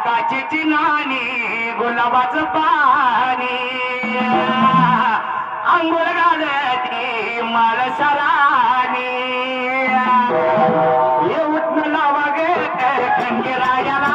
आकाशाची नाणी गुलाबाच पाणी. आंघोळ घालती माल सराणी येऊत लावा गे खंडी राजाला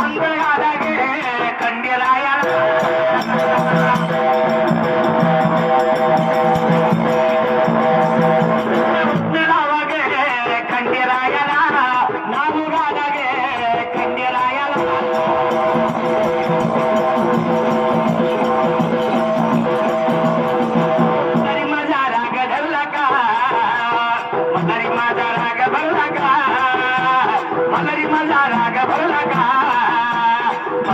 आंघोळ गे खंडी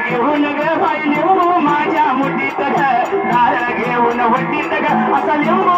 घेऊन ग बाई लिहू माझ्या मुठीत घर घेऊन वटीत ग. असा लिहू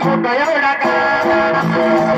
foto y ahora acá.